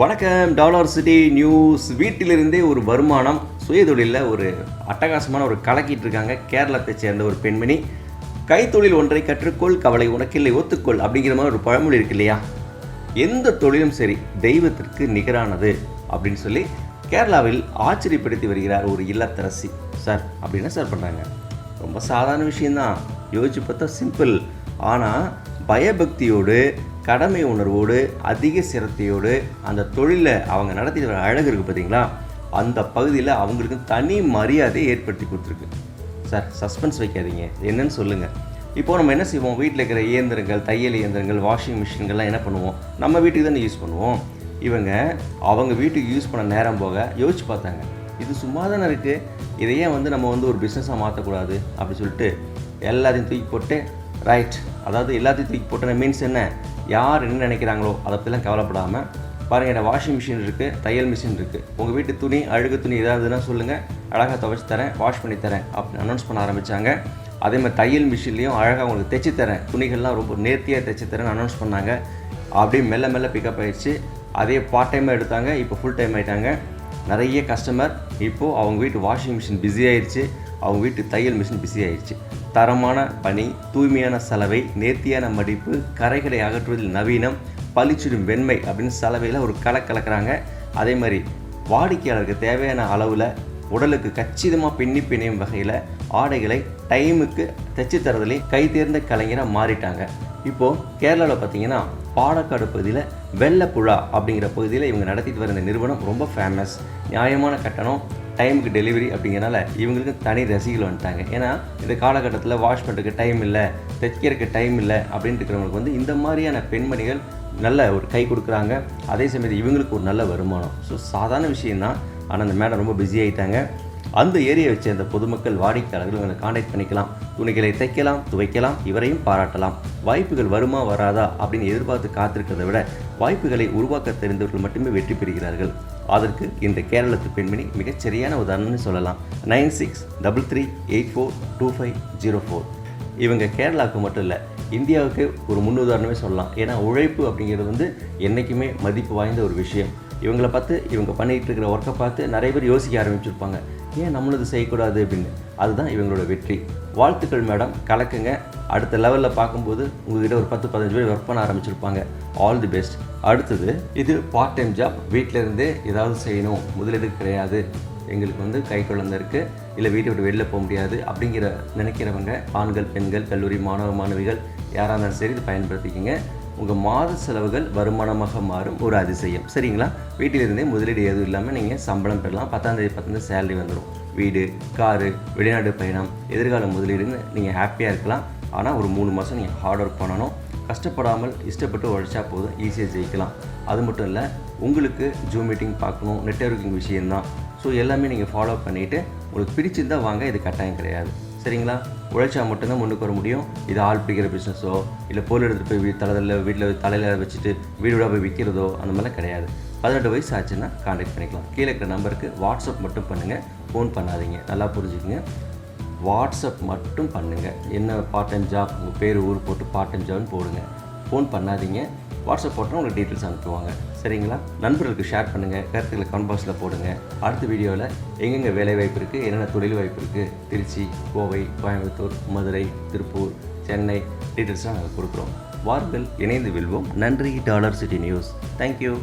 வணக்கம் dollar city news. வீட்டிலிருந்தே ஒரு வருமானம் சுயதொழிலில் ஒரு அட்டகாசமான ஒரு கலக்கிட்டு இருக்காங்க கேரளத்தை சேர்ந்த ஒரு பெண்மணி. கைத்தொழில் ஒன்றை கற்றுக்கொள் கவலை உனக்கில்லை ஒத்துக்கொள் அப்படிங்கிற மாதிரி ஒரு பழமொழி இருக்கு இல்லையா? எந்த தொழிலும் சரி தெய்வத்திற்கு நிகரானது அப்படின்னு சொல்லி கேரளாவில் ஆச்சரியப்படுத்தி வருகிறார் ஒரு இல்லத்தரசி. சார் அப்படின்னா சார் பண்ணுறாங்க ரொம்ப சாதாரண விஷயந்தான் யோசிச்சு பார்த்தா சிம்பிள் ஆனால் பயபக்தியோடு கடமை உணர்வோடு அதிக சிரத்தையோடு அந்த தொழிலை அவங்க நடத்தி வர அழகு இருக்குது பார்த்தீங்களா அந்த பகுதியில் அவங்களுக்கு தனி மரியாதையை ஏற்படுத்தி கொடுத்துருக்கு. சார் சஸ்பென்ஸ் வைக்காதீங்க. என்னன்னு சொல்லுங்கள் இப்போது நம்ம என்ன செய்வோம்? வீட்டில் இருக்கிற இயந்திரங்கள் தையல் இயந்திரங்கள் வாஷிங் மிஷின்கள்லாம் என்ன பண்ணுவோம்? நம்ம வீட்டுக்கு தானே யூஸ் பண்ணுவோம். இவங்க அவங்க வீட்டுக்கு யூஸ் பண்ண நேரம் போக யோசிச்சு பார்த்தாங்க. இது சும்மா தானே இருக்குது இதையே வந்து நம்ம வந்து ஒரு பிஸ்னஸாக மாற்றக்கூடாது அப்படி சொல்லிட்டு எல்லாத்தையும் தூக்கி போட்டு ரைட் அதாவது எல்லாத்தையும் தூக்கி போட்டேன் மீன்ஸ் என்ன? யார் என்ன நினைக்கிறாங்களோ அதை பற்றிலாம் கவலைப்படாமல் பாருங்கள் என்ன வாஷிங் மிஷின் இருக்குது தையல் மிஷின் இருக்குது உங்கள் வீட்டு துணி அழுகு துணி ஏதாவதுன்னா சொல்லுங்கள் அழகாக துவைச்சி தரேன் வாஷ் பண்ணி தரேன் அப்படின்னு அனௌன்ஸ் பண்ண ஆரம்பித்தாங்க அதே மாதிரி தையல் மிஷின்லேயும் அழகாக உங்களுக்கு தைச்சி தரேன். துணிகள்லாம் ரொம்ப நேர்த்தியாக தைச்சி தரேன் அனௌன்ஸ் பண்ணாங்க. அப்படியே மெல்ல மெல்ல பிக்கப் ஆயிடுச்சு. அதே பார்ட் டைமாக எடுத்தாங்க இப்போ ஃபுல் டைம் ஆகிட்டாங்க நிறைய கஸ்டமர் இப்போது அவங்க வீட்டு வாஷிங் மிஷின் பிஸி ஆயிடுச்சு. அவங்க வீட்டு தையல் மிஷின் பிஸி ஆயிடுச்சு. தரமான பணி தூய்மையான சலவை நேர்த்தியான மடிப்பு கரைகளை அகற்றுவதில் நவீனம் பளிச்சிடும் வெண்மை அப்படின்னு சலவையில் ஒரு கலை கலக்கிறாங்க. அதே மாதிரி வாடிக்கையாளருக்கு தேவையான அளவில் உடலுக்கு கச்சிதமாக பின்னி பிணையும் வகையில் ஆடைகளை டைமுக்கு தைச்சு தரதுலேயும் கை தேர்ந்த கலைஞராக மாறிட்டாங்க. இப்போது கேரளாவில் பார்த்தீங்கன்னா பாலக்காடு பகுதியில் வெள்ளப்புழா அப்படிங்கிற பகுதியில் இவங்க நடத்திட்டு வர இந்த நிறுவனம் ரொம்ப ஃபேமஸ் நியாயமான கட்டணம் டைமுக்கு டெலிவரி அப்படிங்கிறனால இவங்களுக்கு தனி ரசிகர்கள் வந்துட்டாங்க. ஏன்னா இந்த காலகட்டத்தில் வாஷ் பண்ணுறதுக்கு டைம் இல்லை தைக்கிறதுக்கு டைம் இல்லை அப்படின்ட்டு இருக்கிறவங்களுக்கு வந்து இந்த மாதிரியான பெண்மணிகள் நல்ல ஒரு கை கொடுக்குறாங்க. அதே சமயத்தில் இவங்களுக்கு ஒரு நல்ல வருமானம். ஸோ சாதாரண விஷயந்தான் ஆனால் அந்த மேடம் ரொம்ப பிஸி ஆகிட்டாங்க அந்த ஏரியை வச்சு அந்த பொதுமக்கள் வாடிக்கையாளர்கள் இவங்களை காண்டாக்ட் பண்ணிக்கலாம். துணிகளை தைக்கலாம் துவைக்கலாம் இவரையும் பாராட்டலாம். வாய்ப்புகள் வருமா வராதா அப்படின்னு எதிர்பார்த்து காத்திருக்கிறத விட வாய்ப்புகளை உருவாக்க தெரிந்தவர்கள் மட்டுமே வெற்றி பெறுகிறார்கள். அதற்கு இந்த கேரளத்து பெண்மணி மிகச் சரியான உதாரணம்னு சொல்லலாம். Nine six double three eight four two five zero four. இவங்க கேரளாவுக்கு மட்டும் இல்லை இந்தியாவுக்கு ஒரு முன்னுதாரணமே சொல்லலாம். ஏன்னா உழைப்பு அப்படிங்கிறது வந்து என்றைக்குமே மதிப்பு வாய்ந்த ஒரு விஷயம். இவங்களை பார்த்து இவங்க பண்ணிகிட்டு இருக்கிற ஒர்க்கை பார்த்து நிறைய பேர் யோசிக்க ஆரம்பிச்சிருப்பாங்க. ஏன் நம்மளது செய்யக்கூடாது அப்படின்னு? அதுதான் இவங்களோட வெற்றி. வாழ்த்துக்கள் மேடம். கலக்குங்க. அடுத்த லெவலில் பார்க்கும்போது உங்ககிட்ட ஒரு பத்து பதினஞ்சு பேர் ஒர்க் பண்ண ஆரம்பிச்சிருப்பாங்க. ஆல் தி பெஸ்ட் அடுத்தது இது பார்ட் டைம் ஜாப் வீட்டில் இருந்தே ஏதாவது செய்யணும். முதலீடு கிடையாது. எங்களுக்கு வந்து கை குழந்தை இருக்குது இல்லை வீட்டை விட்டு வெளில போக முடியாது அப்படிங்கிற நினைக்கிறவங்க ஆண்கள் பெண்கள் கல்லூரி மாணவ மாணவிகள் யாராக இருந்தாலும் சரி இது பயன்படுத்திக்கிங்க. உங்கள் மாத செலவுகள் வருமானமாக மாறும் ஒரு அதிசயம். சரிங்களா? வீட்டிலிருந்தே முதலீடு எதுவும் இல்லாமல் நீங்கள் சம்பளம் பெறலாம். பத்தாந்தேதி பத்தாந்தேதி சேலரி வந்துடும் வீடு காரு வெளிநாடு பயணம் எதிர்கால முதலீடுன்னு நீங்கள் ஹாப்பியாக இருக்கலாம். ஆனால் ஒரு மூணு மாதம் நீங்கள் ஹார்ட் ஒர்க் பண்ணணும். கஷ்டப்படாமல் இஷ்டப்பட்டு உழைச்சா போதும் ஈஸியாக ஜெயிக்கலாம். அது மட்டும் இல்லை உங்களுக்கு ஜூம் மீட்டிங் பார்க்கணும் நெட்ஒர்க்கிங் விஷயம்தான். ஸோ எல்லாமே நீங்கள் ஃபாலோ பண்ணிவிட்டு உங்களுக்கு பிடிச்சிருந்தா வாங்க இது கட்டாயம் கிடையாது. சரிங்களா? உழைச்சா மட்டும்தான் முன்னுக்கு வர முடியும். இது ஆள் பிடிக்கிற பிஸ்னஸோ இல்லை பொருள் எடுத்துகிட்டு போய் வீ தலையில் வீட்டில் தலையில் வச்சுட்டு வீடு வீடாக போய் விற்கிறதோ அந்த மாதிரிலாம் கிடையாது. பதினெட்டு வயசு ஆச்சுன்னா காண்டாக்ட் பண்ணிக்கலாம். கீழே இருக்கிற நம்பருக்கு வாட்ஸ்அப் மட்டும் பண்ணுங்கள் ஃபோன் பண்ணாதீங்க. நல்லா புரிஞ்சுக்கங்க. வாட்ஸ்அப் மட்டும் பண்ணுங்கள் என்ன பார்ட் டைம் ஜாப் உங்கள் பேர் ஊர் போட்டு பார்ட் டைம் ஜாப்னு போடுங்க. ஃபோன் பண்ணாதீங்க. வாட்ஸ்அப் போட்டால் உங்களுக்கு டீட்டெயில்ஸ் அனுப்புவாங்க. சரிங்களா? நண்பர்களுக்கு ஷேர் பண்ணுங்கள் கருத்துக்களை கமெண்ட் பாக்ஸில் போடுங்க. அடுத்த வீடியோவில் எங்கெங்கே வேலை வாய்ப்பு இருக்குது என்னென்ன தொழில் வாய்ப்பு இருக்குது திருச்சி கோவை கோயம்புத்தூர் மதுரை திருப்பூர் சென்னை டீட்டெயில்ஸ்லாம் நாங்கள் கொடுக்குறோம். வாருங்கள் இணைந்து வெல்வோம். நன்றி டாலர் சிட்டி நியூஸ். தேங்க்யூ